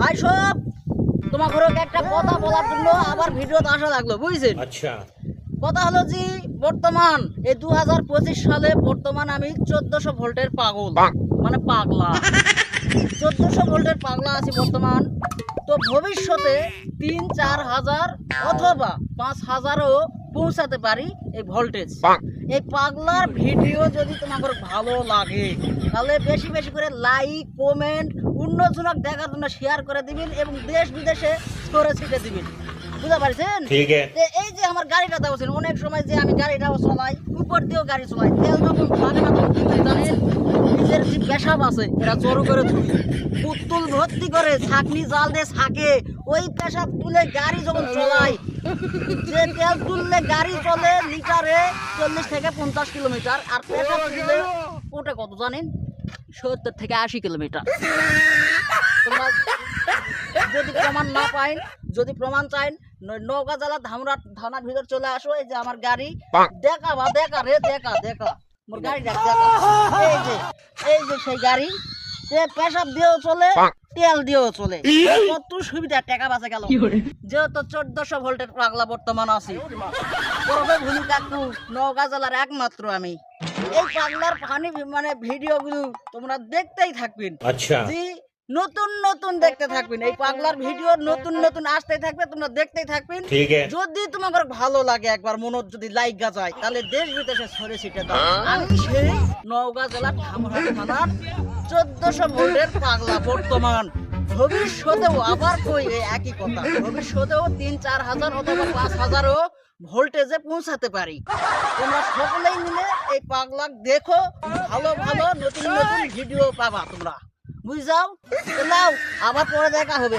ভাই সব তোমার ঘরে একটা কথা বলার জন্য আবার ভিডিওতে আসা লাগল বুঝছেন? আচ্ছা। কথা হলো যে বর্তমান এই দু হাজার পঁচিশ সালে বর্তমান আমি চোদ্দশো ভোল্টের পাগল। মানে পাগলা। চোদ্দশো ভোল্টের পাগলা আছি বর্তমান। তো ভবিষ্যতে তিন চার হাজার অথবা পাঁচ হাজারও পৌঁছাতে পারি এই ভোল্টেজ এই পাগলার ভিডিও যদি তোমাকে ভালো লাগে তাহলে বেশি বেশি করে লাইক কমেন্ট অন্যজনক দেখার জন্য শেয়ার করে দিবেন এবং দেশ বিদেশে করে ছিটে দিবেন। বুঝতে পারছেন? এই যে আমার গাড়িটা দাওছেন অনেক সময় যে আমি গাড়িটাও চলাই উপর দিয়েও গাড়ি চলাই তেল যখন থাকে না তখন কিন্তু জানেন নিজের যে পেশাব আছে এরা জোর করে ধুই পুতুল ভর্তি করে ছাকনি জাল দিয়ে ছাকে ওই পেশাব তুলে গাড়ি যখন চলায় যে তেল তুললে গাড়ি চলে লিটারে চল্লিশ থেকে পঞ্চাশ কিলোমিটার আর পেশাব তুললে ওটা কত জানেন? সত্তর থেকে আশি কিলোমিটার। তোমরা যদি প্রমাণ না পাইন যদি প্রমাণ চাইন নৌকা জেলা ধামরা থানার ভিতর চলে আসো এই যে আমার গাড়ি। দেখা বা দেখা রে দেখা দেখা। মোর গাড়ি দেখা। এই যে এই যে সেই গাড়ি। সে পেশাব দিয়েও চলে তেল দিয়েও চলে। কত সুবিধা বাঁচা গেল। যেহেতু চোদ্দশো ভোল্টের পাগলা বর্তমান আছে। জেলার একমাত্র আমি। এই পাগলার পানি মানে তোমরা দেখতেই থাকবেন। আচ্ছা। নতুন নতুন দেখতে থাকবেন। এই পাগলার ভিডিও নতুন নতুন আসতে থাকবে তোমরা দেখতেই থাকবেন। যদি তোমার ভালো লাগে একবার মনত যদি লাইক যায় তাহলে দেশ বিদেশে ছড়ে ছিটে দাও। আমি সেই নওগাঁ জেলার থানার চোদ্দশো ভোল্টের পাগলা বর্তমান। ভবিষ্যতেও আবার কই একই কথা? ভবিষ্যতেও তিন, চার হাজার অথবা পাঁচ হাজারও ভোল্টেজে পৌঁছাতে পারি। তোমরা সকলেই মিলে এই পাগলাক দেখো, ভালো ভালো, নতুন নতুন ভিডিও পাবা তোমরা। বুঝাও? নাও, আবার পরে দেখা হবে।